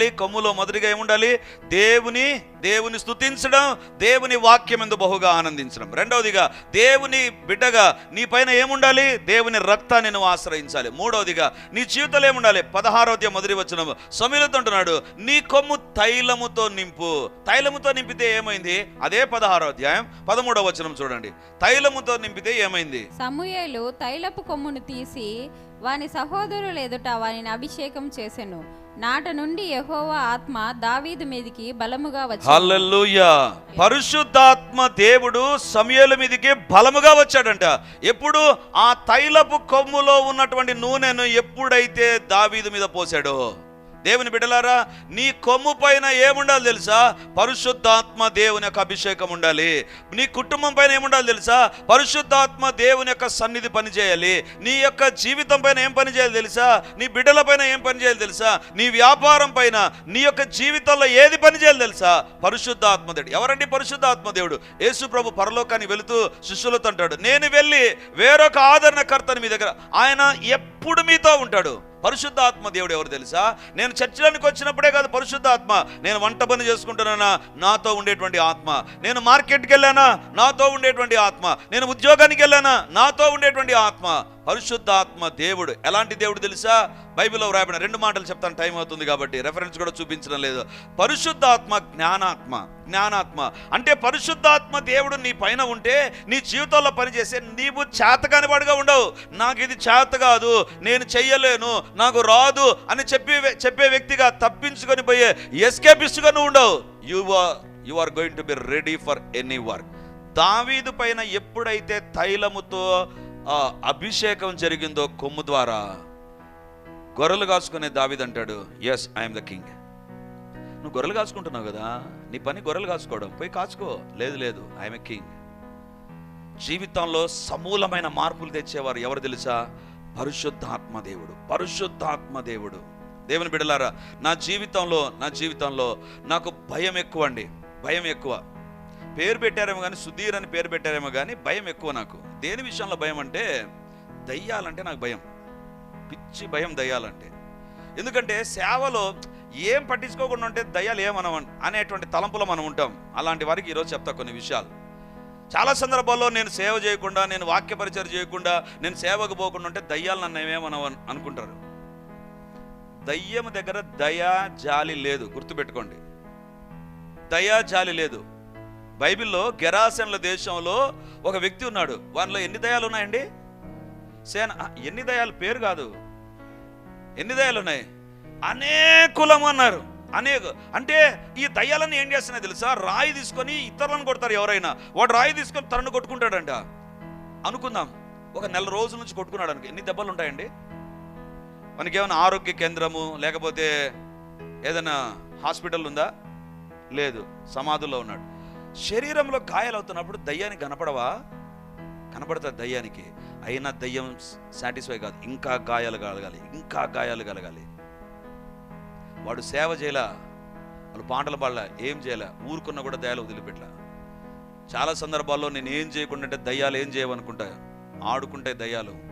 ఉండాలి కొమ్ములో మొదటిగా ఏముండాలి దేవుని దేవుని స్తుతించడం దేవుని వాక్యం ఎందు బహుగా ఆనందించడం. రెండవదిగా దేవుని బిడ్డగా నీ పైన ఏముండాలి? దేవుని రక్తాన్ని నువ్వు ఆశ్రయించాలి. మూడవదిగా నీ జీవితంలో ఏముండాలి? పదహారవది మొదటి వచ్చిన సమీలతోంటున్నాడు నీ కొమ్ము తైలముతో నింపు. తైలముతో నింపితే ఏమైంది? అదే పదహారో అధ్యాయం పదమూడవ వచనం చూడండి. తైలముతో నింపితే ఏమైంది? సమూహలు తైలపు కొమ్మును తీసి వాని సహోదరుల ఎదుట వానిని అభిషేకం చేసెను. నాట నుండి యహోవా ఆత్మ దావీదు మీదికి బలముగా వచ్చి పరిశుద్ధాత్మ దేవుడు సమయల మీదికి బలముగా వచ్చాడంట. ఎప్పుడు ఆ తైలపు కొమ్ములో ఉన్నటువంటి నూనెను ఎప్పుడైతే దావీదు మీద పోశాడో? దేవుని బిడ్డలారా నీ కొమ్ము పైన ఏముండాలి తెలుసా? పరిశుద్ధాత్మ దేవుని యొక్క అభిషేకం ఉండాలి. నీ కుటుంబం పైన ఏముండాలి తెలుసా? పరిశుద్ధాత్మ దేవుని యొక్క సన్నిధి పని చేయాలి. నీ యొక్క జీవితం పైన ఏం పని చేయాలి తెలుసా? నీ బిడ్డల పైన ఏం పని చేయాలి తెలుసా? నీ వ్యాపారం పైన నీ యొక్క జీవితంలో ఏది పని చేయాలి తెలుసా? పరిశుద్ధాత్మ దేవుడు. ఎవరండి పరిశుద్ధాత్మ దేవుడు? యేసు ప్రభు పరలోకాన్ని వెళుతూ శిష్యులతో అంటాడు నేను వెళ్ళి వేరొక ఆదరణకర్తని మీ దగ్గర ఆయన ఎప్పుడు మీతో ఉంటాడు. పరిశుద్ధాత్మ దేవుడు ఎవరు తెలుసా? నేను చర్చడానికి వచ్చినప్పుడే కాదు పరిశుద్ధాత్మ. నేను వంట పని చేసుకుంటున్నానా? నాతో ఉండేటువంటి ఆత్మ. నేను మార్కెట్కి వెళ్ళానా? నాతో ఉండేటువంటి ఆత్మ. నేను ఉద్యోగానికి వెళ్ళానా? నాతో ఉండేటువంటి ఆత్మ. పరిశుద్ధాత్మ దేవుడు. ఎలాంటి దేవుడు తెలుసా? బైబిల్లో వ్రాయబడిన రెండు మాటలు చెప్తాను టైం అవుతుంది కాబట్టి రెఫరెన్స్ కూడా చూపించడం లేదు. పరిశుద్ధాత్మ జ్ఞానాత్మ జ్ఞానాత్మ. అంటే పరిశుద్ధాత్మ దేవుడు నీ పైన ఉంటే నీ జీవితంలో పనిచేసే నీవు చేతకాని వాడుగా ఉండవు. నాకు ఇది చేత కాదు నేను చెయ్యలేను నాకు రాదు అని చెప్పి చెప్పే వ్యక్తిగా తప్పించుకొని పోయే ఎస్కేపిస్ట్గా నువ్వు ఉండవు. You are you are going to be ready for any work దావీదు పైన ఎప్పుడైతే తైలముతో ఆ అభిషేకం జరిగిందో కొమ్ము ద్వారా గొర్రెలు కాసుకునే దావీదు అంటాడు ఎస్ ఐఎమ్ ద కింగ్ నువ్వు గొర్రెలు కాసుకుంటున్నావు కదా నీ పని గొర్రెలు కాసుకోవడం పోయి కాచుకో. లేదు లేదు ఐఎమ్ ఎ కింగ్ జీవితంలో సమూలమైన మార్పులు తెచ్చేవారు ఎవరు తెలుసా? పరిశుద్ధాత్మ దేవుడు పరిశుద్ధాత్మ దేవుడు. దేవుని బిడలారా నా జీవితంలో నా జీవితంలో నాకు భయం ఎక్కువ అండి భయం ఎక్కువ. పేరు పెట్టారేమో కానీ సుధీర్ అని పేరు పెట్టారేమో కానీ భయం ఎక్కువ నాకు. దేని విషయంలో భయం అంటే దయ్యాలంటే నాకు భయం. పిచ్చి భయం దయ్యాలంటే. ఎందుకంటే సేవలో ఏం పట్టించుకోకుండా ఉంటే దయ్యాలు ఏమనం అనేటువంటి తలంపులో మనం ఉంటాం. అలాంటి వారికి ఈరోజు చెప్తా కొన్ని విషయాలు. చాలా సందర్భాల్లో నేను సేవ చేయకుండా నేను వాక్య పరిచయం చేయకుండా నేను సేవకు పోకుండా ఉంటే దయ్యాలు నన్ను ఏమేమనవ అనుకుంటారు. దయ్యం దగ్గర దయా జాలి లేదు. గుర్తుపెట్టుకోండి. దయా జాలి లేదు. బైబిల్లో గెరాసెన్ల దేశంలో ఒక వ్యక్తి ఉన్నాడు. వానిలో ఎన్ని దయాలు ఉన్నాయండి? సేన ఎన్ని దయాలు? పేరు కాదు. ఎన్ని దయాలు ఉన్నాయి? అనేకులం అన్నారు. అనేక అంటే ఈ దయ్యాలను ఏం చేస్తున్నాయి తెలుసా? రాయి తీసుకొని ఇతరులను కొడతారు ఎవరైనా. వాడు రాయి తీసుకొని తనను కొట్టుకుంటాడంట. అనుకుందాం. ఒక నెల రోజుల నుంచి కొట్టుకున్నాడు అనుకో. ఎన్ని దెబ్బలు ఉంటాయండి? మనకి ఏమైనా ఆరోగ్య కేంద్రము లేకపోతే ఏదైనా హాస్పిటల్ ఉందా? లేదు. సమాధుల్లో ఉన్నాడు. శరీరంలో గాయాలవుతున్నప్పుడు దయ్యానికి కనపడవా? కనపడతా దయ్యానికి. అయినా దయ్యం సాటిస్ఫై కాదు. ఇంకా గాయాలు కలగాలి. ఇంకా గాయాలు కలగాలి. వాడు సేవ చేయలా. వాళ్ళు పాటలు పాడలా. ఏం చేయలే. ఊరుకున్నా కూడా దయాలు వదిలిపెట్టలా. చాలా సందర్భాల్లో నేను ఏం చేయకుండా దయ్యాలు ఏం చేయవనుకుంటా? ఆడుకుంటే దయ్యాలు.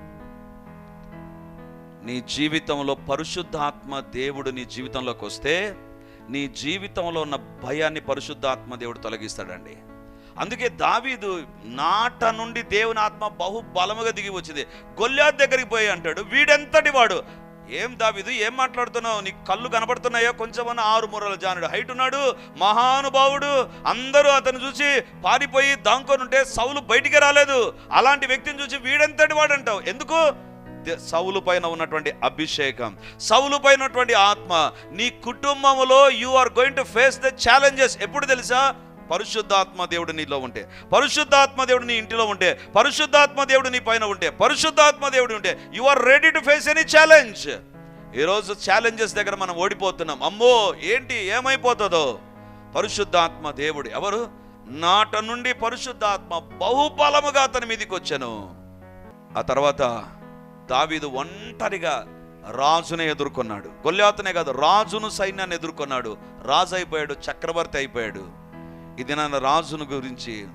నీ జీవితంలో పరిశుద్ధాత్మ దేవుడు నీ జీవితంలోకి వస్తే నీ జీవితంలో ఉన్న భయాన్ని పరిశుద్ధాత్మ దేవుడు తొలగిస్తాడండి. అందుకే దావీదు నాట నుండి దేవుని ఆత్మ బహు బలముగా దిగి వచ్చింది. గొల్లాత్ దగ్గరికి పోయి అంటాడు వీడెంతటి వాడు? ఏం దావీదు ఏం మాట్లాడుతున్నావు? నీ కళ్ళు కనబడుతున్నాయో? కొంచెమన్నా ఆరు మూరల జానుడు. హైట్ ఉన్నాడు మహానుభావుడు అందరూ అతను చూసి పారిపోయి దాంకొని ఉంటే సౌలు బయటికి రాలేదు. అలాంటి వ్యక్తిని చూసి వీడెంతటి వాడు అంటావు ఎందుకు? సౌలు పైన ఉన్నటువంటి అభిషేకం సౌలు పైన ఉన్నటువంటి ఆత్మ నీ కుటుంబంలో you are going to face the challenges ఎప్పుడు తెలుసా? పరిశుద్ధాత్మ దేవుడు నీలో ఉంటే పరిశుద్ధాత్మ దేవుడు నీ ఇంటిలో ఉంటే పరిశుద్ధాత్మ దేవుడు నీ పైన ఉంటే పరిశుద్ధాత్మ దేవుడు ఉంటే you are ready to face any challenge ఈరోజు ఛాలెంజెస్ దగ్గర మనం ఓడిపోతున్నాం. అమ్మో ఏంటి? ఏమైపోతుందో? పరిశుద్ధాత్మ దేవుడు ఎవరు? నాట నుండి పరిశుద్ధాత్మ బహుబలముగా అతని మీదకి వచ్చాను. ఆ తర్వాత దావీదు ఒంటరిగా రాజుని ఎదుర్కొన్నాడు. గొల్లాతనే కాదు రాజును సైన్యాన్ని ఎదుర్కొన్నాడు. రాజు అయిపోయాడు చక్రవర్తి అయిపోయాడు. ఇది నన్ను రాజును గురించి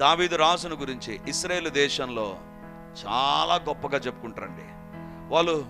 దావీదు రాజును గురించి ఇస్రాయేల్ దేశంలో చాలా గొప్పగా చెప్పుకుంటారండి. వాళ్ళు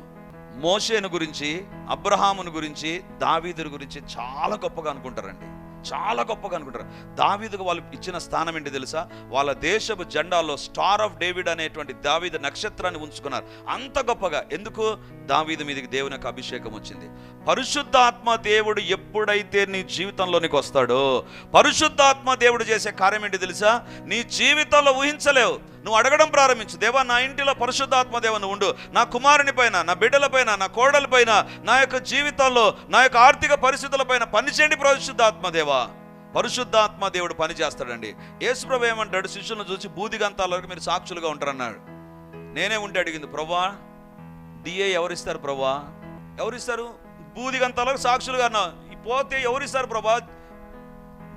మోషేను గురించి అబ్రహామును గురించి దావీదుని గురించి చాలా గొప్పగా అనుకుంటారండి. చాలా గొప్పగా అనుకుంటారు. దావీదుకు వాళ్ళు ఇచ్చిన స్థానం ఏంటి తెలుసా? వాళ్ళ దేశపు జెండాలో స్టార్ ఆఫ్ డేవిడ్ అనేటువంటి దావీద నక్షత్రాన్ని ఉంచుకున్నారు. అంత గొప్పగా. ఎందుకు? దావీదు మీదకి దేవుని యొక్క అభిషేకం వచ్చింది. పరిశుద్ధాత్మ దేవుడు ఎప్పుడైతే నీ జీవితంలోనికి వస్తాడో పరిశుద్ధాత్మ దేవుడు చేసే కార్యం ఏంటి తెలుసా? నీ జీవితంలో ఊహించలేవు. నువ్వు అడగడం ప్రారంభించు. దేవా నా ఇంటిలో పరిశుద్ధాత్మ దేవుని ఉండు. నా కుమారుని పైన నా బిడ్డలపైన నా కోడలపైన నా యొక్క జీవితంలో నా యొక్క ఆర్థిక పరిస్థితులపైన పనిచేయండి పరిశుద్ధాత్మ దేవా. పరిశుద్ధాత్మ దేవుడు పని చేస్తాడండి యేసుప్రభు ఏమంటాడు? శిష్యులను చూసి బూదిగంతాల వరకు మీరు సాక్షులుగా ఉంటారన్నాడు. నేనే ఉంటే అడిగింది ప్రభా డిఏ ఎవరిస్తారు ప్రభా? ఎవరిస్తారు? బూదిగంతాలకు సాక్షులుగా అన్నా పోతే ఎవరిస్తారు ప్రభా?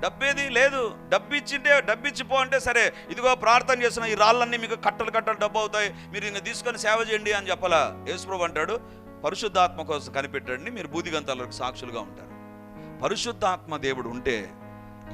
డబ్బేది లేదు. డబ్బు ఇచ్చింటే డబ్బు ఇచ్చిపో అంటే సరే ఇదిగో ప్రార్థన చేసిన ఈ రాళ్ళన్నీ మీకు కట్టలు కట్టలు డబ్బు అవుతాయి మీరు ఇంకా తీసుకొని సేవ చేయండి అని చెప్పాలా యేసుప్రభు అంటాడు. పరిశుద్ధాత్మ కోసం కనిపెట్టండి మీరు బూదిగంతాలకు సాక్షులుగా ఉంటారు. పరిశుద్ధాత్మ దేవుడు ఉంటే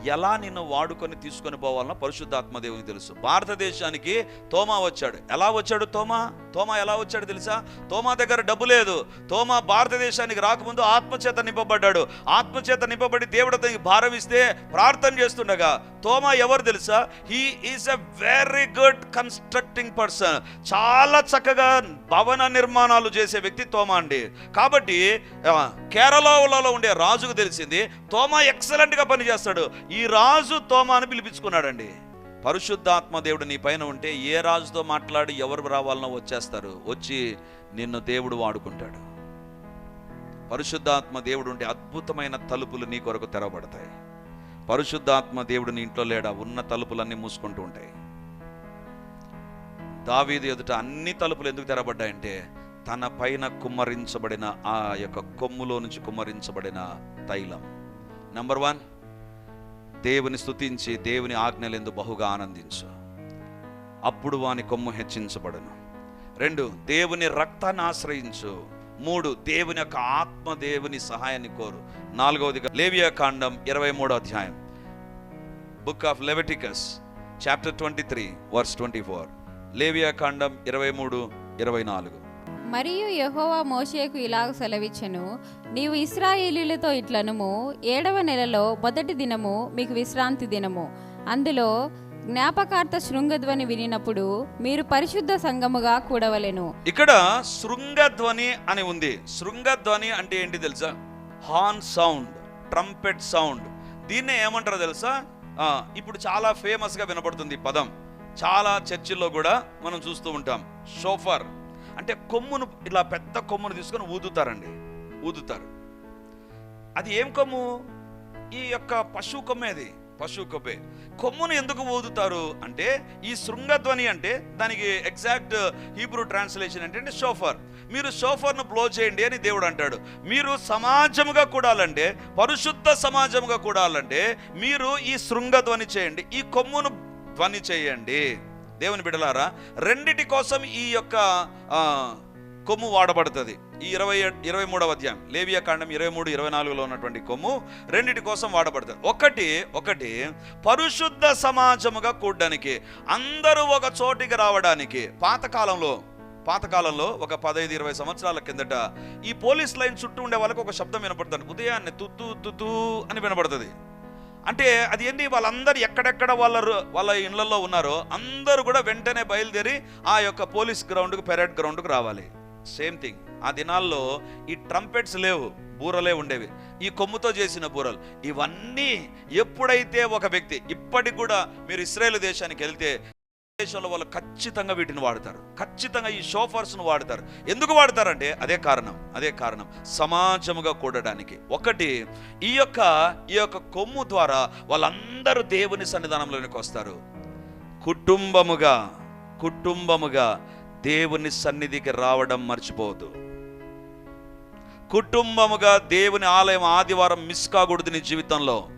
ఎలా నిన్ను వాడుకొని తీసుకొని పోవాలనో పరిశుద్ధాత్మ దేవుని తెలుసు. భారతదేశానికి తోమా వచ్చాడు. ఎలా వచ్చాడు తోమా? తోమా ఎలా వచ్చాడు తెలుసా? తోమా దగ్గర డబ్బు లేదు. తోమా భారతదేశానికి రాకముందు ఆత్మచేత నింపబడ్డాడు. ఆత్మచేత నింపబడి దేవుడు అతనికి ప్రార్థన చేస్తుండగా తోమా ఎవరు తెలుసా? He is a very good constructing person చాలా చక్కగా భవన నిర్మాణాలు చేసే వ్యక్తి తోమా అండి. కాబట్టి కేరళలో ఉండే రాజుకు తెలిసింది తోమా ఎక్సలెంట్గా పనిచేస్తాడు. ఈ రాజు తోమాను అని పిలిపించుకున్నాడండి. పరిశుద్ధాత్మ దేవుడు నీ పైన ఉంటే ఏ రాజుతో మాట్లాడి ఎవరు రావాలనో వచ్చేస్తారు. వచ్చి నిన్ను దేవుడు వాడుకుంటాడు. పరిశుద్ధాత్మ దేవుడు ఉంటే అద్భుతమైన తలుపులు నీ కొరకు తెరవబడతాయి. పరిశుద్ధాత్మ దేవుడు నీ ఇంట్లో లేడా? ఉన్న తలుపులన్నీ మూసుకుంటూ ఉంటాయి. దావీదు ఎదుట అన్ని తలుపులు ఎందుకు తెరబడ్డాయంటే తన పైన కుమ్మరించబడిన ఆ యొక్క కొమ్ములో నుంచి కుమ్మరించబడిన తైలం. నంబర్ వన్ దేవుని స్థుతించి దేవుని ఆజ్ఞలందు బహుగా ఆనందించు. అప్పుడు వాని కొమ్ము హెచ్చించబడును. రెండు దేవుని రక్తాన్ని ఆశ్రయించు. మూడు దేవుని యొక్క ఆత్మ దేవుని సహాయాన్ని కోరు. నాలుగవదిగా లేవియా కాండం ఇరవై మూడో అధ్యాయం. Book of Leviticus chapter twenty three verse twenty four లేవియా కాండం ఇరవై మూడు ఇరవై నాలుగు. మరియు యహోవా మోషేకు ఇలాగ సెలవిచ్చెను నీవు ఇస్రాయేలీలతో ఇట్లనుము ఏడవ నెలలో మొదటి దినము మీకు విశ్రాంతి దినము. అందులో జ్ఞాపకార్థ శృంగధ్వని వినినప్పుడు మీరు పరిశుద్ధ సంగముగా కూడవలెను. ఇక్కడ శృంగధ్వని అని ఉంది. శృంగధ్వని అంటే ఏంటి తెలుసా? Horn sound trumpet sound. దీన్నే ఏమంటారో తెలుసా? ఇప్పుడు చాలా ఫేమస్గా వినపడుతుంది ఈ పదం. చాలా చర్చిల్లో కూడా మనం చూస్తూ ఉంటాం. షోఫర్. అంటే కొమ్మును ఇలా పెద్ద కొమ్మును తీసుకొని ఊదుతారండి. ఊదుతారు. అది ఏం కొమ్ము? ఈ యొక్క పశువు కొమ్మే అది. పశువు కొబ్బే. కొమ్మును ఎందుకు ఊదుతారు? అంటే ఈ శృంగధ్వని అంటే దానికి ఎగ్జాక్ట్ హీబ్రూ ట్రాన్స్లేషన్ ఏంటంటే షోఫర్ మీరు షోఫర్ను బ్లో చేయండి అని దేవుడు అంటాడు. మీరు సమాజముగా కూడాలంటే పరిశుద్ధ సమాజముగా కూడాలంటే మీరు ఈ శృంగధ్వని చేయండి. ఈ కొమ్మును ధ్వని చేయండి. దేవుని బిడలారా రెండిటి కోసం ఈ యొక్క కొమ్ము వాడబడుతుంది. ఈ ఇరవై ఇరవై మూడవ అధ్యాయం లేవియా కాండం ఇరవై మూడు ఇరవై నాలుగులో ఉన్నటువంటి కొమ్ము రెండిటి కోసం వాడబడుతుంది. ఒకటి ఒకటి పరిశుద్ధ సమాజముగా కూడడానికి అందరూ ఒక చోటికి రావడానికి పాతకాలంలో పాతకాలంలో ఒక పదహైదు ఇరవై సంవత్సరాల కిందట ఈ పోలీస్ లైన్ చుట్టూ ఉండే వాళ్ళకి ఒక శబ్దం వినపడుతుంది. ఉదయాన్నే తుత్తు తుత్తు అని వినపడుతుంది. అంటే అది ఏంటి వాళ్ళందరూ ఎక్కడెక్కడ వాళ్ళ వాళ్ళ ఇళ్ళలో ఉన్నారో అందరూ కూడా వెంటనే బయలుదేరి ఆ యొక్క పోలీస్ గ్రౌండ్కి పెరేడ్ గ్రౌండ్కి రావాలి. Same thing. ఆ దినాల్లో ఈ ట్రంపెట్స్ లేవు బూరలే ఉండేవి. ఈ కొమ్ముతో చేసిన బూరలు. ఇవన్నీ ఎప్పుడైతే ఒక వ్యక్తి ఇప్పటికి కూడా మీరు ఇస్రాయేల్ దేశానికి వెళ్తే దేశంలో వాళ్ళు ఖచ్చితంగా వీటిని వాడతారు. ఖచ్చితంగా ఈ షోఫర్స్ను వాడతారు. ఎందుకు వాడతారంటే అదే కారణం అదే కారణం. సమాజముగా కూడడానికి. ఒకటి ఈ యొక్క ఈ యొక్క కొమ్ము ద్వారా వాళ్ళందరూ దేవుని సన్నిధానంలోనికి వస్తారు. కుటుంబముగా కుటుంబముగా దేవుని సన్నిధికి రావడం మర్చిపోవద్దు. కుటుంబముగా దేవుని ఆలయం ఆదివారం మిస్ కాకూడదు నీ జీవితంలో.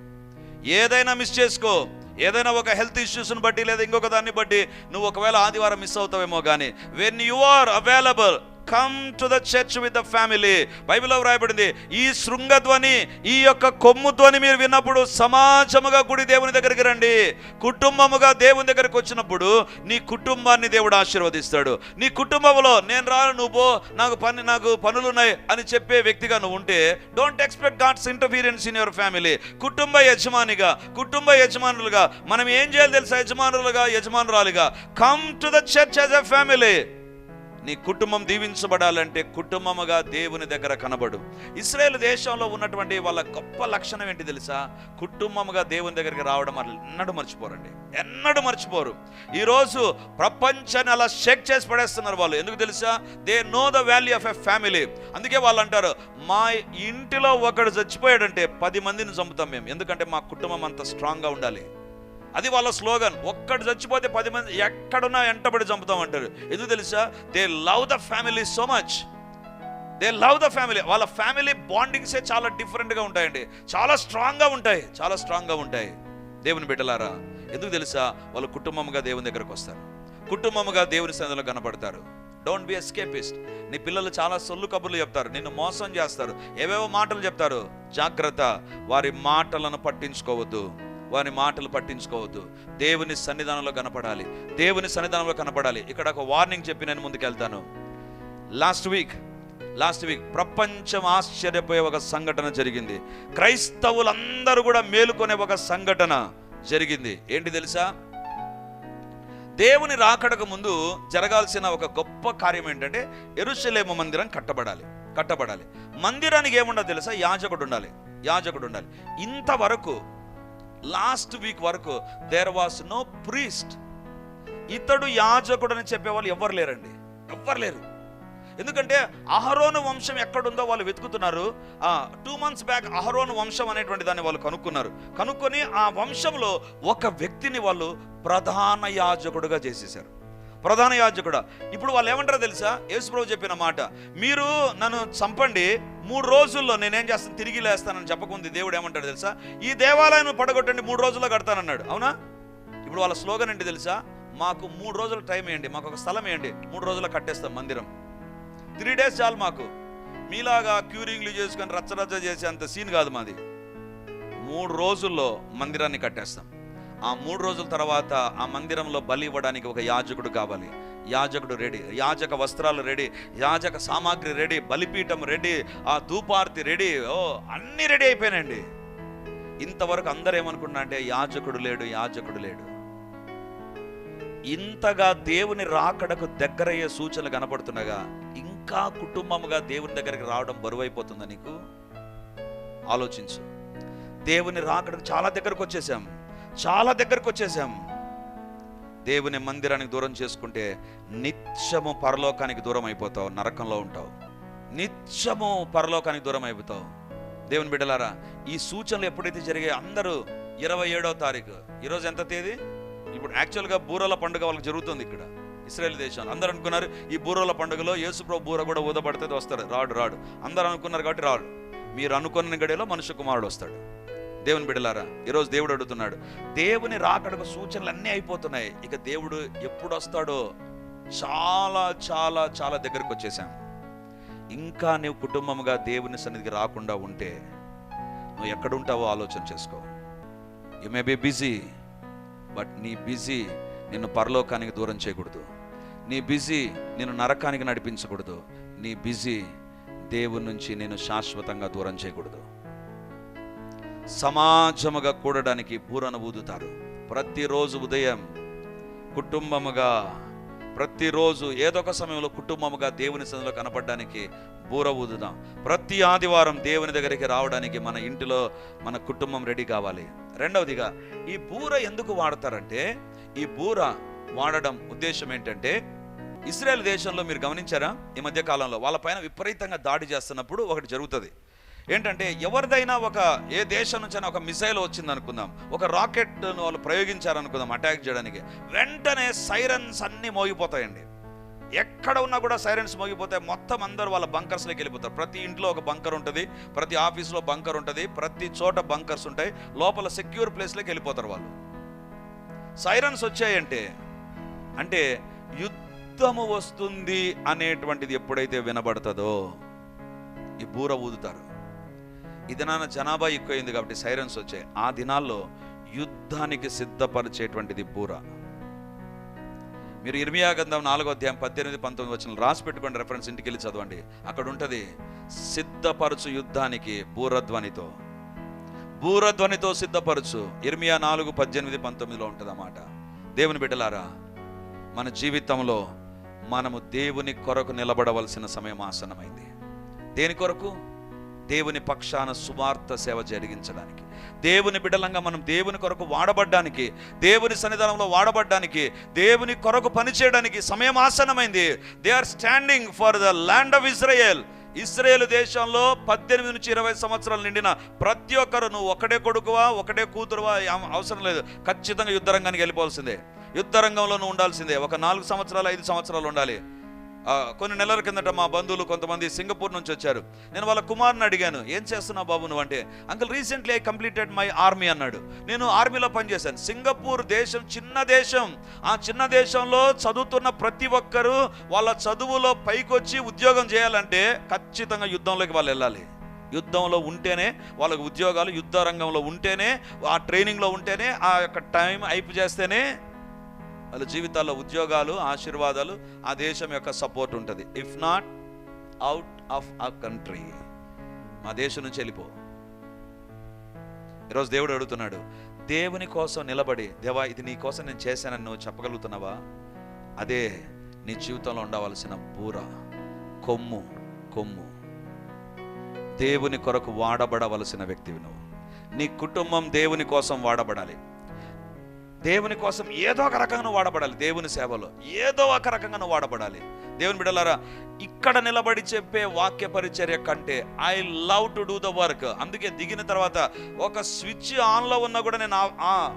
ఏదైనా మిస్ చేసుకో. ఏదైనా ఒక హెల్త్ ఇష్యూస్ని బట్టి లేదా ఇంకొక దాన్ని బట్టి నువ్వు ఒకవేళ ఆదివారం మిస్ అవుతావేమో కానీ when you are available come to the church with the family బైబిల్లో వ్రాయబడింది ఈ శృంగధ్వని ఈ యొక్క కొమ్ము ధ్వని మీరు విన్నప్పుడు సమాజముగా గుడి దేవుని దగ్గరికి రండి. కుటుంబముగా దేవుని దగ్గరికి వచ్చినప్పుడు నీ కుటుంబాన్ని దేవుడు ఆశీర్వదిస్తాడు. నీ కుటుంబంలో నేను రాను నువ్వు పో నాకు పని నాకు పనులు ఉన్నాయి అని చెప్పే వ్యక్తిగా నువ్వు ఉంటే don't expect God's interference in your family కుటుంబ యజమానిగా కుటుంబ యజమానులుగా మనం ఏం చేయాలి తెలుసా? యజమానులుగా యజమానురాలుగా. Come to the church as a family నీ కుటుంబం దీవించబడాలంటే కుటుంబముగా దేవుని దగ్గర కనబడు. ఇస్రాయేల్ దేశంలో ఉన్నటువంటి వాళ్ళ గొప్ప లక్షణం ఏంటి తెలుసా? కుటుంబముగా దేవుని దగ్గరికి రావడం వాళ్ళు ఎన్నడూ మర్చిపోరండి. ఎన్నడూ మర్చిపోరు. ఈరోజు ప్రపంచాన్ని అలా షేక్ చేసి పడేస్తున్నారు వాళ్ళు. ఎందుకు తెలుసా? They know the value of a family అందుకే వాళ్ళు అంటారు మా ఇంటిలో ఒకడు చచ్చిపోయాడంటే పది మందిని చంపుతాం మేము. ఎందుకంటే మా కుటుంబం అంత స్ట్రాంగ్గా ఉండాలి. అది వాళ్ళ స్లోగన్. ఒక్కడు చచ్చిపోతే పది మంది ఎక్కడున్నా వెంటబడి చంపుతామంటారు ఎందుకు తెలుసా? They love the family so much they love the family వాళ్ళ ఫ్యామిలీ బాండింగ్సే చాలా డిఫరెంట్గా ఉంటాయండి. చాలా స్ట్రాంగ్గా ఉంటాయి. చాలా స్ట్రాంగ్గా ఉంటాయి. దేవుని బిడ్డలారా ఎందుకు తెలుసా? వాళ్ళు కుటుంబంగా దేవుని దగ్గరకు వస్తారు. కుటుంబముగా దేవుని సన్నిధిలో కనబడతారు డోంట్ బి ఎస్కేపిస్ట్ నీ పిల్లలు చాలా సొల్లు కబుర్లు చెప్తారు. నిన్ను మోసం చేస్తారు. ఏవేవో మాటలు చెప్తారు. జాగ్రత్త. వారి మాటలను పట్టించుకోవద్దు. వారి మాటలు పట్టించుకోవద్దు. దేవుని సన్నిధానంలో కనపడాలి. దేవుని సన్నిధానంలో కనపడాలి. ఇక్కడ ఒక వార్నింగ్ చెప్పి నేను ముందుకెళ్తాను. లాస్ట్ వీక్ లాస్ట్ వీక్ ప్రపంచం ఆశ్చర్యపోయే ఒక సంఘటన జరిగింది. క్రైస్తవులందరూ కూడా మేలుకొనే ఒక సంఘటన జరిగింది. ఏంటి తెలుసా? దేవుని రాకడకు ముందు జరగాల్సిన ఒక గొప్ప కార్యం ఏంటంటే ఎరుసలేమ మందిరం కట్టబడాలి. కట్టబడాలి. మందిరానికి ఏముండదు తెలుసా? యాజకుడు ఉండాలి. యాజకుడు ఉండాలి. ఇంతవరకు లాస్ట్ వీక్ వరకు దేర్ వాస్ నో ప్రీస్ట్ ఇతడు యాజకుడు అని చెప్పేవాళ్ళు ఎవ్వరు లేరండి. ఎవ్వరు లేరు. ఎందుకంటే అహరోను వంశం ఎక్కడుందో వాళ్ళు వెతుకుతున్నారు. టూ మంత్స్ బ్యాక్ అహరోను వంశం అనేటువంటి దాన్ని వాళ్ళు కనుక్కున్నారు. కనుక్కొని ఆ వంశంలో ఒక వ్యక్తిని వాళ్ళు ప్రధాన యాజకుడుగా చేసేసారు ప్రధాన యాజకుడు. ఇప్పుడు వాళ్ళు ఏమంటారో తెలుసా యేసుప్రభు చెప్పిన మాట. మీరు నన్ను చంపండి. మూడు రోజుల్లో నేనేం చేస్తాను? తిరిగి లేస్తానని చెప్పకుంది దేవుడు ఏమంటాడు తెలుసా? ఈ దేవాలయం పడగొట్టండి మూడు రోజుల్లో కడతానన్నాడు. అవునా? ఇప్పుడు వాళ్ళ స్లోగన్ ఏంటి తెలుసా? మాకు మూడు రోజులు టైం వేయండి. మాకు ఒక స్థలం వేయండి. మూడు రోజుల్లో కట్టేస్తాం మందిరం. త్రీ డేస్ చాలు మాకు. మీలాగా క్యూరింగ్లు చేసుకొని రచ్చరచ్చ చేసే అంత సీన్ కాదు మాది. మూడు రోజుల్లో మందిరాన్ని కట్టేస్తాం. ఆ మూడు రోజుల తర్వాత ఆ మందిరంలో బలి ఇవ్వడానికి ఒక యాజకుడు కావాలి. యాజకుడు రెడీ యాజక వస్త్రాలు రెడీ యాజక సామాగ్రి రెడీ బలిపీఠం రెడీ ఆ ధూపార్తి రెడీ ఓ అన్నీ రెడీ అయిపోయినాయండి. ఇంతవరకు అందరూ ఏమనుకున్నా అంటే యాజకుడు లేడు యాజకుడు లేడు. ఇంతగా దేవుని రాకడకు దగ్గరయ్యే సూచనలు కనపడుతుండగా ఇంకా కుటుంబముగా దేవుని దగ్గరికి రావడం బరువైపోతుందా నీకు? ఆలోచించు. దేవుని రాకడకు చాలా దగ్గరకు వచ్చేసాం. చాలా దగ్గరకు వచ్చేసాం. దేవుని మందిరానికి దూరం చేసుకుంటే నిత్యము పరలోకానికి దూరం అయిపోతావు నరకంలో ఉంటావు. నిత్యము పరలోకానికి దూరం అయిపోతావు. దేవుని బిడ్డలారా ఈ సూచనలు ఎప్పుడైతే జరిగాయి అందరూ ఇరవై ఏడవ తారీఖు. ఈరోజు ఎంత తేదీ? ఇప్పుడు యాక్చువల్గా బూరల పండుగ వాళ్ళకి జరుగుతుంది ఇక్కడ. ఇస్రాయేల్ దేశం. అందరూ అనుకున్నారు ఈ బూరల పండుగలో యేసుప్రభు బూర కూడా ఊదబడితే వస్తాడు రాడు రాడు. అందరూ అనుకున్నారు కాబట్టి రాడు. మీరు అనుకున్న గడిలో మనుష్య కుమారుడు వస్తాడు. దేవుని బిడలారా ఈరోజు దేవుడు అడుగుతున్నాడు దేవుని రాకడకు సూచనలు అన్నీ అయిపోతున్నాయి. ఇక దేవుడు ఎప్పుడు వస్తాడో చాలా చాలా చాలా దగ్గరకు వచ్చేసాం ఇంకా నీవు కుటుంబముగా దేవుని సన్నిధికి రాకుండా ఉంటే నువ్వు ఎక్కడుంటావో ఆలోచన చేసుకో. You may be busy but నీ బిజీ నిన్ను పరలోకానికి దూరం చేయకూడదు. నీ బిజీ నిన్ను నరకానికి నడిపించకూడదు. నీ బిజీ దేవుని నుంచి నేను శాశ్వతంగా దూరం చేయకూడదు. సమాజముగా కూడడానికి బూరను ఊదుతారు ప్రతిరోజు ఉదయం కుటుంబముగా ప్రతిరోజు ఏదో ఒక సమయంలో కుటుంబముగా దేవుని సన్నిధిలో కనపడడానికి బూర ఊదుదాం. ప్రతి ఆదివారం దేవుని దగ్గరికి రావడానికి మన ఇంటిలో మన కుటుంబం రెడీ కావాలి. రెండవదిగా ఈ బూర ఎందుకు వాడతారంటే ఈ బూర వాడడం ఉద్దేశం ఏంటంటే ఇస్రాయల్ దేశంలో మీరు గమనించారా? ఈ మధ్య కాలంలో వాళ్ళపైన విపరీతంగా దాడి చేస్తున్నప్పుడు ఒకటి జరుగుతుంది. ఏంటంటే ఎవరిదైనా ఒక ఏ దేశం నుంచైనా ఒక మిసైల్ వచ్చింది అనుకుందాం ఒక రాకెట్ వాళ్ళు ప్రయోగించారనుకుందాం అటాక్ చేయడానికి. వెంటనే సైరన్స్ అన్నీ మోగిపోతాయండి. ఎక్కడ ఉన్నా కూడా సైరన్స్ మోగిపోతాయి మొత్తం అందరూ వాళ్ళ బంకర్స్లోకి వెళ్ళిపోతారు. ప్రతి ఇంట్లో ఒక బంకర్ ఉంటుంది ప్రతి ఆఫీస్లో బంకర్ ఉంటుంది ప్రతి చోట బంకర్స్ ఉంటాయి లోపల సెక్యూర్ ప్లేస్లోకి వెళ్ళిపోతారు వాళ్ళు. సైరన్స్ వచ్చాయంటే అంటే యుద్ధము వస్తుంది అనేటువంటిది ఎప్పుడైతే వినబడుతుందో ఈ బూర ఊదుతారు. ఈ దినాన జనాభా ఎక్కువైంది కాబట్టి సైరన్స్ వచ్చాయి. ఆ దినాల్లో యుద్ధానికి సిద్ధపరిచేటువంటిది బూర. మీరు ఇర్మియా గంధం నాలుగో అధ్యాయం పద్దెనిమిది పంతొమ్మిది వచ్చిన రాసి పెట్టుకోండి రెఫరెన్స్ ఇంటికి వెళ్ళి చదవండి. అక్కడ ఉంటుంది సిద్ధపరచు యుద్ధానికి బూరధ్వనితో. బూరధ్వనితో సిద్ధపరచు. ఇర్మియా నాలుగు పద్దెనిమిది పంతొమ్మిదిలో ఉంటుంది అన్నమాట దేవుని బిడ్డలారా మన జీవితంలో మనము దేవుని కొరకు నిలబడవలసిన సమయం ఆసనమైంది దేని కొరకు? దేవుని పక్షాన సువార్త సేవ జరిగించడానికి. దేవుని బిడలంగా మనం దేవుని కొరకు వాడబడ్డానికి దేవుని సన్నిధానంలో వాడబడ్డానికి దేవుని కొరకు పనిచేయడానికి సమయం ఆసనమైంది they are standing for the land of Israel Israel దేశంలో పద్దెనిమిది నుంచి ఇరవై సంవత్సరాలు నిండిన ప్రతి ఒక్కరు నువ్వు ఒకటే కొడుకువా? ఒకటే కూతురువా? అవసరం లేదు. ఖచ్చితంగా యుద్ధ రంగానికి వెళ్ళిపోవాల్సిందే. యుద్ధ రంగంలో నువ్వు ఉండాల్సిందే. ఒక నాలుగు సంవత్సరాలు ఐదు సంవత్సరాలు ఉండాలి. కొన్ని నెలల కిందట మా బంధువులు కొంతమంది సింగపూర్ నుంచి వచ్చారు. నేను వాళ్ళ కుమారుని అడిగాను ఏం చేస్తున్నావు బాబు నువ్వు? అంటే uncle recently I completed my army అన్నాడు. నేను ఆర్మీలో పనిచేశాను. సింగపూర్ దేశం చిన్న దేశం. ఆ చిన్న దేశంలో చదువుతున్న ప్రతి ఒక్కరూ వాళ్ళ చదువులో పైకొచ్చి ఉద్యోగం చేయాలంటే ఖచ్చితంగా యుద్ధంలోకి వాళ్ళు వెళ్ళాలి. యుద్ధంలో ఉంటేనే వాళ్ళకి ఉద్యోగాలు యుద్ధ రంగంలో ఉంటేనే ఆ ట్రైనింగ్లో ఉంటేనే ఆ యొక్క టైం అయిపు చేస్తేనే వాళ్ళ జీవితాల్లో ఉద్యోగాలు ఆశీర్వాదాలు ఆ దేశం యొక్క సపోర్ట్ ఉంటుంది. If not out of a country మా దేశం నుంచి వెళ్ళిపో. ఈరోజు దేవుడు అడుగుతున్నాడు దేవుని కోసం నిలబడి దేవా ఇది నీ కోసం నేను చేశానని నువ్వు చెప్పగలుగుతున్నావా? అదే నీ జీవితంలో ఉండవలసిన బూర. కొమ్ము కొమ్ము. దేవుని కొరకు వాడబడవలసిన వ్యక్తివి నువ్వు. నీ కుటుంబం దేవుని కోసం వాడబడాలి. దేవుని కోసం ఏదో ఒక రకంగా వాడబడాలి. దేవుని సేవలో ఏదో ఒక రకంగా వాడబడాలి. దేవుని బిడలారా ఇక్కడ నిలబడి చెప్పే వాక్య పరిచర్య కంటే I love to do the work అందుకే దిగిన తర్వాత ఒక స్విచ్ ఆన్లో ఉన్నా కూడా నేను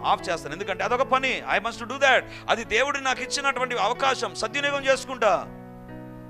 ఆఫ్ చేస్తాను. ఎందుకంటే అదొక పని. ఐ మస్ట్ డూ దాట్ అది దేవుడు నాకు ఇచ్చినటువంటి అవకాశం. సద్వినియోగం చేసుకుంటా.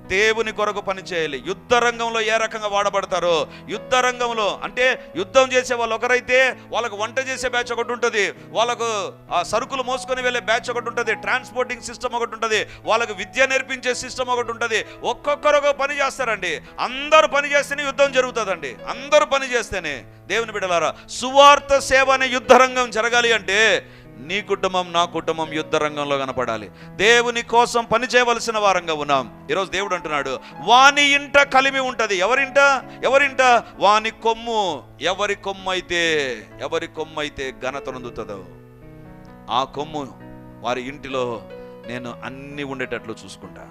దేవుని కొరకు పని చేయాలి. యుద్ధ రంగంలో ఏ రకంగా వాడబడతారో యుద్ధ రంగంలో అంటే యుద్ధం చేసే వాళ్ళు ఒకరైతే వాళ్ళకు వంట చేసే బ్యాచ్ ఒకటి ఉంటుంది వాళ్ళకు ఆ సరుకులు మోసుకొని వెళ్ళే బ్యాచ్ ఒకటి ఉంటుంది ట్రాన్స్పోర్టింగ్ సిస్టమ్ ఒకటి ఉంటుంది వాళ్ళకు విద్య నేర్పించే సిస్టమ్ ఒకటి ఉంటుంది. ఒక్కొక్కరు ఒక పని చేస్తారండి. అందరూ పని చేస్తేనే యుద్ధం జరుగుతుందండి. అందరూ పని చేస్తేనే. దేవుని బిడ్డలారా సువార్త సేవ అనే యుద్ధ రంగం జరగాలి అంటే నీ కుటుంబం నా కుటుంబం యుద్ధ రంగంలో కనపడాలి. దేవుని కోసం పని చేయవలసిన వారంగా ఉన్నాం. ఈరోజు దేవుడు అంటున్నాడు వాని ఇంట కలిమి ఉంటుంది. ఎవరింట? ఎవరింట? వాని కొమ్ము. ఎవరి కొమ్ము అయితే ఎవరి కొమ్ము అయితే ఘనత నొందుతుందో ఆ కొమ్ము వారి ఇంటిలో నేను అన్ని ఉండేటట్లు చూసుకుంటా.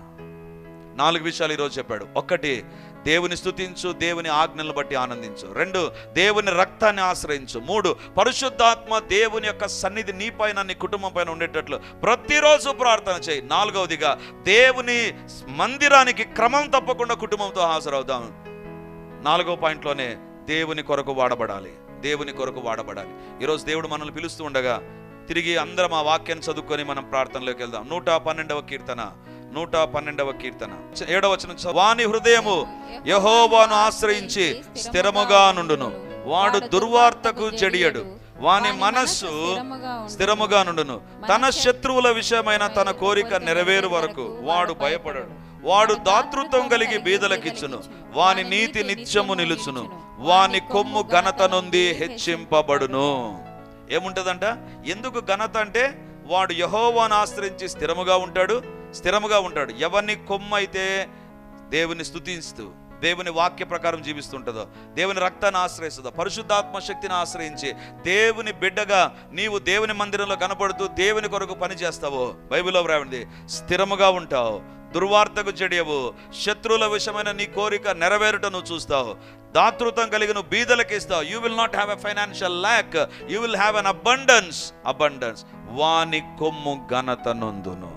నాలుగు విషయాలు ఈరోజు చెప్పాడు. ఒకటి దేవుని స్థుతించు దేవుని ఆజ్ఞలను బట్టి ఆనందించు. రెండు దేవుని రక్తాన్ని ఆశ్రయించు. మూడు పరిశుద్ధాత్మ దేవుని యొక్క సన్నిధి నీ పైన నీ కుటుంబం పైన ఉండేటట్లు ప్రతిరోజు ప్రార్థన చేయి. నాలుగవదిగా దేవుని మందిరానికి క్రమం తప్పకుండా కుటుంబంతో హాజరవుదాం. నాలుగో పాయింట్లోనే దేవుని కొరకు వాడబడాలి. దేవుని కొరకు వాడబడాలి. ఈరోజు దేవుడు మనల్ని పిలుస్తూ ఉండగా తిరిగి అందరం ఆ వాక్యాన్ని చదువుకొని మనం ప్రార్థనలోకి వెళ్దాం. నూట పన్నెండవ కీర్తన. నూట పన్నెండవ కీర్తన. ఏడవ వచనం వాని హృదయము యహోవాను ఆశ్రయించి స్థిరముగా నుండును. వాడు దుర్వార్తకు జడియడు వాని మనస్సు స్థిరముగా నుండును. తన శత్రువుల విషయమైన తన కోరిక నెరవేరు వరకు వాడు భయపడడు. వాడు దాతృత్వం కలిగి బీదలకిచ్చును. వాని నీతి నిత్యము నిలుచును. వాని కొమ్ము ఘనత నుండి హెచ్చింపబడును. ఏముంటదంట? ఎందుకు ఘనత అంటే వాడు యహోవాను ఆశ్రయించి స్థిరముగా ఉంటాడు. స్థిరముగా ఉంటాడు. ఎవరిని కొమ్ము అయితే దేవుని స్థుతిస్తూ దేవుని వాక్య ప్రకారం జీవిస్తుంటుందో దేవుని రక్తాన్ని ఆశ్రయిస్తుందో పరిశుద్ధాత్మ శక్తిని ఆశ్రయించి దేవుని బిడ్డగా నీవు దేవుని మందిరంలో కనపడుతూ దేవుని కొరకు పని చేస్తావో బైబిల్లో వ్రాయండి స్థిరముగా ఉంటావు దుర్వార్తకు చెడియవు శత్రువుల విషయమైన నీ కోరిక నెరవేరుట నువ్వు చూస్తావు దాతృత్వం కలిగి నువ్వు బీదలకు ఇస్తావు you will not have a financial lack you will have an abundance abundance వాని కొమ్ము ఘనత నొందును.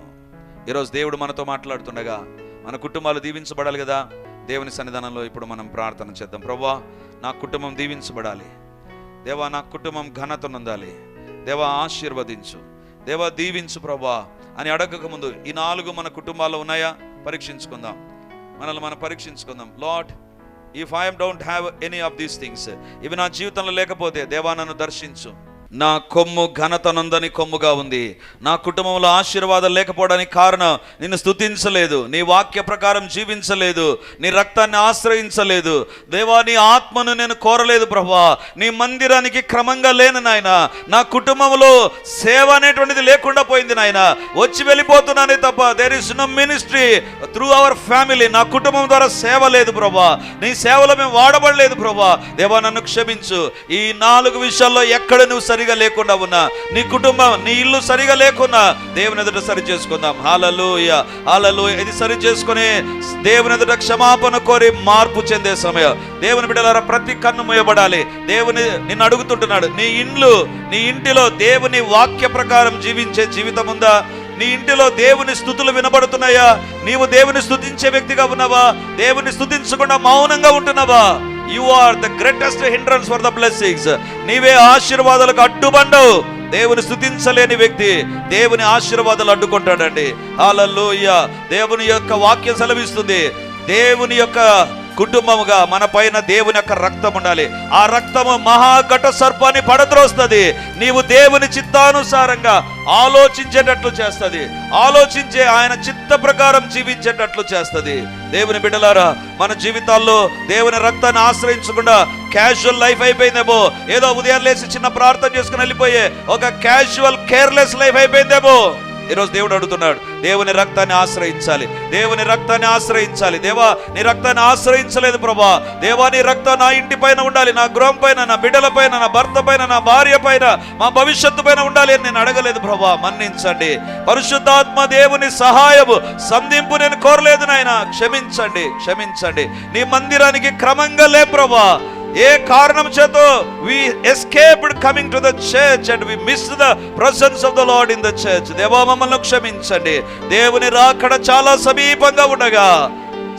ఈరోజు దేవుడు మనతో మాట్లాడుతుండగా మన కుటుంబాలు దీవించబడాలి కదా? దేవుని సన్నిధానంలో ఇప్పుడు మనం ప్రార్థన చేద్దాం. ప్రభా నా కుటుంబం దీవించబడాలి. దేవా నా కుటుంబం ఘనత నొందాలి దేవా ఆశీర్వదించు. దేవా దీవించు ప్రభా అని అడగక ముందు ఈ నాలుగు మన కుటుంబాల్లో ఉన్నాయా? పరీక్షించుకుందాం. మనల్ని మనం పరీక్షించుకుందాం. Lot if I'm don't have any of these things ఇవి నా జీవితంలో లేకపోతే దేవా నన్ను దర్శించు. నా కొమ్ము ఘనతనుందని కొమ్ముగా ఉంది. నా కుటుంబంలో ఆశీర్వాదం లేకపోవడానికి కారణం నిన్ను స్థుతించలేదు నీ వాక్య ప్రకారం జీవించలేదు. నీ రక్తాన్ని ఆశ్రయించలేదు. దేవా నీ ఆత్మను నేను కోరలేదు ప్రభా. నీ మందిరానికి క్రమంగా లేను నాయన. నా కుటుంబంలో సేవ అనేటువంటిది లేకుండా పోయింది నాయన. వచ్చి వెళ్ళిపోతున్నానే తప్ప there is no ministry through our family నా కుటుంబం ద్వారా సేవ లేదు ప్రభా. నీ సేవలో మేము వాడబడలేదు ప్రభా. దేవా నన్ను క్షమించు. ఈ నాలుగు విషయాల్లో ఎక్కడ నువ్వు సరిగా లేకుండా ఉన్నా నీ కుటుంబం నీ ఇల్లు సరిగా లేకున్నా దేవుని ఎదుట సరి చేసుకుందాం. హాలలోయ హాలలు ఇది సరి చేసుకుని దేవుని ఎదుట క్షమాపణ కోరి మార్పు చెందే సమయం. దేవుని బిడ్డలారా ప్రతి కన్ను మూయబడాలి. దేవుని నిన్ను అడుగుతుంటున్నాడు నీ ఇండ్లు నీ ఇంటిలో దేవుని వాక్య ప్రకారం జీవించే జీవితం ఉందా? నీ ఇంటిలో దేవుని స్థుతులు వినబడుతున్నాయా? నీవు దేవుని స్థుతించే వ్యక్తిగా ఉన్నావా? దేవుని స్థుతించకుండా మౌనంగా ఉంటున్నావా? You are the greatest hindrance for the blessings నీవే ఆశీర్వాదాలకు అడ్డుబండవు దేవుని స్థుతించలేని వ్యక్తి దేవుని ఆశీర్వాదాలు అడ్డుకుంటాడండి. హాలలోయ దేవుని యొక్క వాక్యం సెలవిస్తుంది. దేవుని యొక్క కుటుంబముగా మన పైన దేవుని యొక్క రక్తం ఉండాలి. ఆ రక్తము మహాఘట సర్పాన్ని పడద్రోస్తుంది. నీవు దేవుని చిత్తానుసారంగా ఆలోచించేటట్లు చేస్తుంది. ఆలోచించే ఆయన చిత్త ప్రకారం జీవించేటట్లు చేస్తుంది. దేవుని బిడ్డలారా మన జీవితాల్లో దేవుని రక్తాన్ని ఆశ్రయించకుండా క్యాజువల్ లైఫ్ అయిపోయిందేమో. ఏదో ఉదయం లేచి చిన్న ప్రార్థన చేసుకుని వెళ్ళిపోయే ఒక క్యాజువల్ కేర్లెస్ లైఫ్ అయిపోయిందేమో. ఈరోజు దేవుడు అడుగుతున్నాడు దేవుని రక్తాన్ని ఆశ్రయించాలి దేవుని రక్తాన్ని ఆశ్రయించాలి దేవా నీ రక్తాన్ని ఆశ్రయించలేదు ప్రభా దేవా నీ రక్తం నా ఇంటి పైన ఉండాలి నా గృహం పైన నా బిడ్డల పైన నా భర్త పైన నా భార్య పైన మా భవిష్యత్తు పైన ఉండాలి అని నేను అడగలేదు ప్రభా మన్నించండి. పరిశుద్ధాత్మ దేవుని సహాయము సంధింపు నేను కోరలేదు నాయన క్షమించండి క్షమించండి. నీ మందిరానికి క్రమంగా లే ప్రభా ఏ కారణం చేతో we escaped coming to the church and we miss the presence of the Lord in the church దేవా మమ్మల్ని క్షమించండి. దేవుని రాకడ చాలా సమీపంగా ఉండగా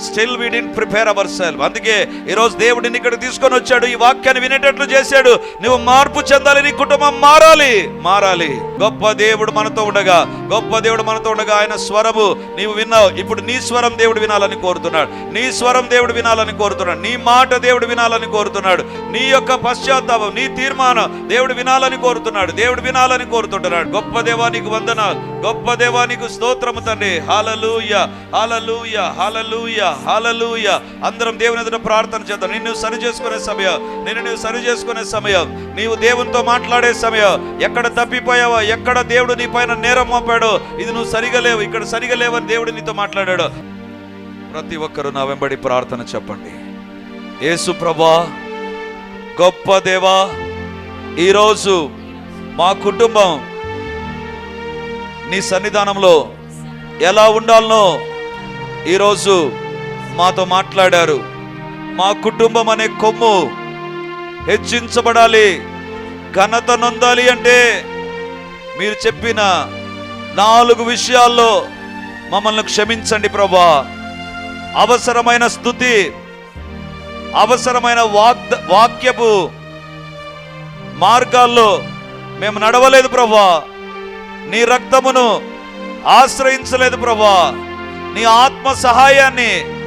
still we didn't prepare our self అందుకే ఈరోజు దేవుడిని ఇక్కడ తీసుకొని వచ్చాడు. ఈ వాక్యాన్ని వినేటట్లు చేశాడు. నువ్వు మార్పు చెందాలి నీ కుటుంబం మారాలి. మారాలి. గొప్ప దేవుడు మనతో ఉండగా గొప్ప దేవుడు మనతో ఉండగా ఆయన స్వరము నీవు విన్నావు. ఇప్పుడు నీ స్వరం దేవుడు వినాలని కోరుతున్నాడు. నీ స్వరం దేవుడు వినాలని కోరుతున్నాడు. నీ మాట దేవుడు వినాలని కోరుతున్నాడు. నీ యొక్క పశ్చాత్తాపం నీ తీర్మానం దేవుడు వినాలని కోరుతున్నాడు. దేవుడు వినాలని కోరుతుంటున్నాడు. గొప్ప దేవానికి వందనాలు. గొప్ప దేవానికి స్తోత్రము తండ్రి. హాలలుయ హాలలుయ హాలలుయ హాలూయ అందరం దేవుని ఎదుట ప్రార్థన చేద్దాం. నిన్ను సరి చేసుకునే సమయం నిన్ను నువ్వు సరి చేసుకునే సమయం నీవు దేవునితో మాట్లాడే సమయం. ఎక్కడ తప్పిపోయావో ఎక్కడ దేవుడు నీ పైన నేరం మోపాడో ఇది నువ్వు సరిగా లేవు. ఇక్కడ సరిగా లేవని దేవుడు నీతో మాట్లాడాడు. ప్రతి ఒక్కరూ నా వెంబడి ప్రార్థన చెప్పండి. యేసు ప్రభా గొప్ప దేవా ఈరోజు మా కుటుంబం నీ సన్నిధానంలో ఎలా ఉండాలనో ఈరోజు మాతో మాట్లాడారు. మా కుటుంబం అనే కొమ్ము హెచ్చించబడాలి ఘనత నొందాలి అంటే మీరు చెప్పిన నాలుగు విషయాల్లో మమ్మల్ని క్షమించండి ప్రభా. అవసరమైన స్థుతి అవసరమైన వాక్ వాక్యపు మార్గాల్లో మేము నడవలేదు ప్రభా. నీ రక్తమును ఆశ్రయించలేదు ప్రభా. నీ ఆత్మ సహాయాన్ని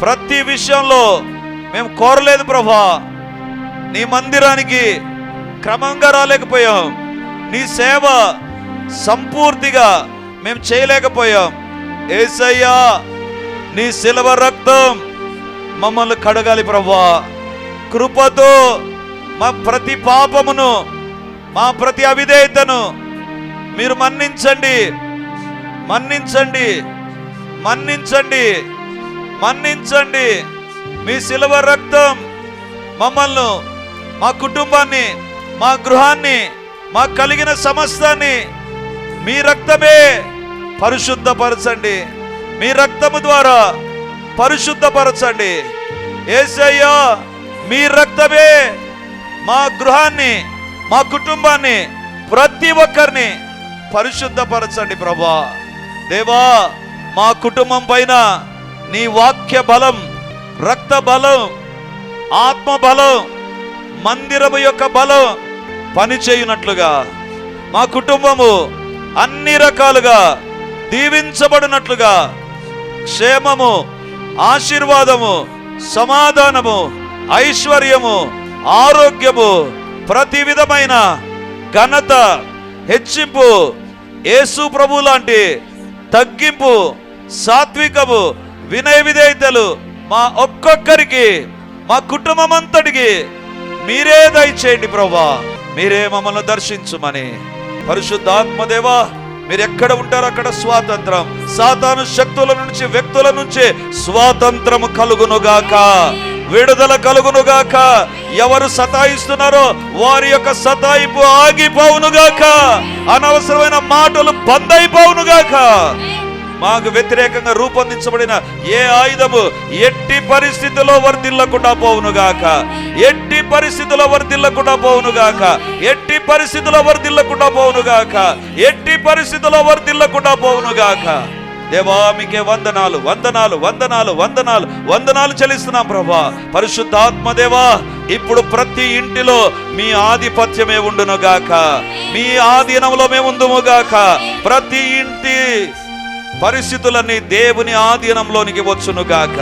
ప్రతి విషయంలో మేము కోరలేదు ప్రభా. నీ మందిరానికి క్రమంగా రాలేకపోయాం. నీ సేవ సంపూర్తిగా మేము చేయలేకపోయాం. ఏసయ్యా నీ శిలవ రక్తం మమ్మల్ని కడగాలి ప్రభా. కృపతో మా ప్రతి పాపమును మా ప్రతి అవిధేయతను మీరు మన్నించండి. మన్నించండి. మన్నించండి. మన్నించండి. మీ శిలవ రక్తం మమ్మల్ని మా కుటుంబాన్ని మా గృహాన్ని మా కలిగిన సమస్తాన్ని మీ రక్తమే పరిశుద్ధపరచండి. మీ రక్తము ద్వారా పరిశుద్ధపరచండి. ఏసయ్యా మీ రక్తమే మా గృహాన్ని మా కుటుంబాన్ని ప్రతి ఒక్కరిని పరిశుద్ధపరచండి ప్రభా. దేవా మా కుటుంబం పైన నీ వాక్య బలం రక్త బలం ఆత్మ బలం మందిరము యొక్క బలం పనిచేయునట్లుగా మా కుటుంబము అన్ని రకాలుగా దీవించబడినట్లుగా క్షేమము ఆశీర్వాదము సమాధానము ఐశ్వర్యము ఆరోగ్యము ప్రతి విధమైన ఘనత హెచ్చింపు యేసు ప్రభు లాంటి తగ్గింపు సాత్వికము వినయ విధేయతలు మా ఒక్కొక్కరికి మా కుటుంబం అంతటికి మీరే దయచేయండి ప్రభా మీరే మమ్మల్ని దర్శించుమని. పరిశుద్ధాత్మదేవా మీరు ఎక్కడ ఉంటారో అక్కడ స్వాతంత్రం. సాతాను శక్తుల నుంచి వ్యక్తుల నుంచి స్వాతంత్రం కలుగునుగాక. విడుదల కలుగునుగాక. ఎవరు సతాయిస్తున్నారో వారి యొక్క సతాయిపు ఆగిపోవునుగాక. అనవసరమైన మాటలు బంద్ అయిపోవునుగాక మాకు వ్యతిరేకంగా రూపొందించబడిన ఏ ఆయుధము ఎట్టి పరిస్థితిలో పోవును పోవునుగాక. ఎట్టి పరిస్థితిలో పోవును పోవునుగాక. ఎట్టి పరిస్థితిలో పోవును పోవునుగాక. ఎట్టి పరిస్థితిలో వర్దిల్లకుండా పోవునుగాక. దేవా మీకే వందనాలు వందనాలు వందనాలు వందనాలు వందనాలు చెల్లిస్తున్నాం ప్రభా. పరిశుద్ధాత్మ దేవా ఇప్పుడు ప్రతి ఇంటిలో మీ ఆధిపత్యమే ఉండునుగాక. మీ ఆధీనంలో మేము ఉందుముగాక ప్రతి ఇంటి పరిస్థితులన్నీ దేవుని ఆధీనంలోనికి వచ్చును గాక.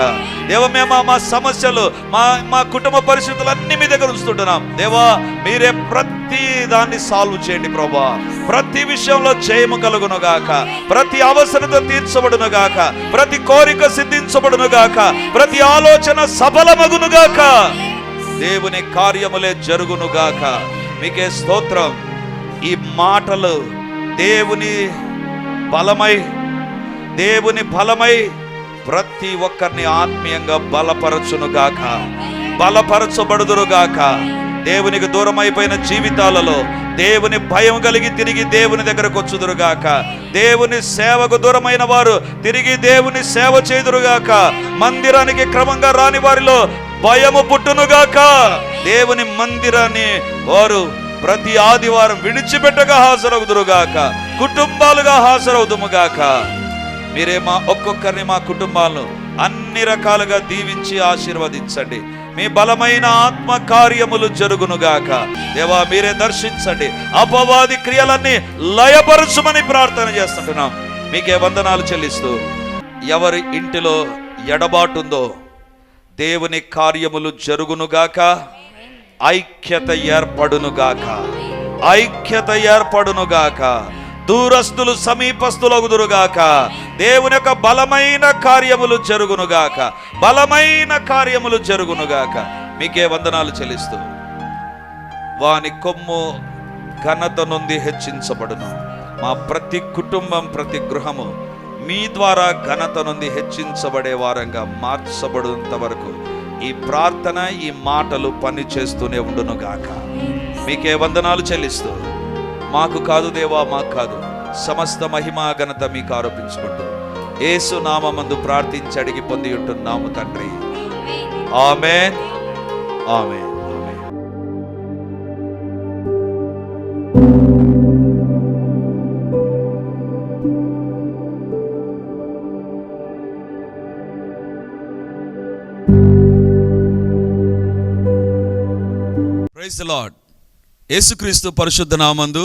దేవ మేము మా సమస్యలు మా మా కుటుంబ పరిస్థితులన్నీ మీ దగ్గర ఉంచుతుంటున్నాం. దేవా మీరే ప్రతి దాన్ని సాల్వ్ చేయండి ప్రభా. ప్రతి విషయంలో జయము కలుగును గాక. ప్రతి అవసరత తీర్చబడును గాక. ప్రతి కోరిక సిద్ధించబడును గాక. ప్రతి ఆలోచన సఫలమగును గాక. దేవుని కార్యములే జరుగును గాక. మీకే స్తోత్రం. ఈ మాటలు దేవుని బలమై దేవుని బలమై ప్రతి ఒక్కరిని ఆత్మీయంగా బలపరచునుగాక. బలపరచబడుదురుగాక. దేవునికి దూరం అయిపోయిన జీవితాలలో దేవుని భయం కలిగి తిరిగి దేవుని దగ్గరకు వచ్చుదురుగాక. దేవుని సేవకు దూరమైన వారు తిరిగి దేవుని సేవ చేదురుగాక మందిరానికి క్రమంగా రాని వారిలో భయము పుట్టునుగాక. దేవుని మందిరాన్ని వారు ప్రతి ఆదివారం విడిచిపెట్టగా హాజరవుదురుగాక కుటుంబాలుగా హాజరవుదుముగాక. మీరే మా ఒక్కొక్కరిని మా కుటుంబాలను అన్ని రకాలుగా దీవించి ఆశీర్వదించండి. మీ బలమైన ఆత్మ కార్యములు జరుగునుగాక దేవా మీరే దర్శించండి. అపవాది క్రియలన్నీ లయపరచుమని ప్రార్థన చేస్తుంటున్నాం. మీకే వందనాలు చెల్లిస్తూ ఎవరి ఇంటిలో ఎడబాటుందో దేవుని కార్యములు జరుగునుగాక ఐక్యత ఏర్పడునుగాక ఐక్యత ఏర్పడునుగాక దూరస్తులు సమీపస్తులగుదురుగాక దేవుని యొక్క బలమైన కార్యములు జరుగునుగాక. బలమైన కార్యములు జరుగునుగాక. మీకే వందనాలు చెల్లిస్తూ వాని కొమ్ము ఘనత నుండి హెచ్చించబడును. మా ప్రతి కుటుంబం ప్రతి గృహము మీ ద్వారా ఘనత నుండి హెచ్చించబడే వారంగా మార్చబడేంత వరకు ఈ ప్రార్థన ఈ మాటలు పని చేస్తూనే ఉండును గాక మీకే వందనాలు చెల్లిస్తూ మాకు కాదు దేవా మాకు కాదు. సమస్త మహిమా ఘనత మీకు ఆరోపించుకుంటూ యేసు నామందు ప్రార్థించి అడిగి పొంది ఉంటున్నాము తండ్రి ఆమె ఆమె ప్రైజ్ లార్డ్ యేసుక్రీస్తు పరిశుద్ధ నామందు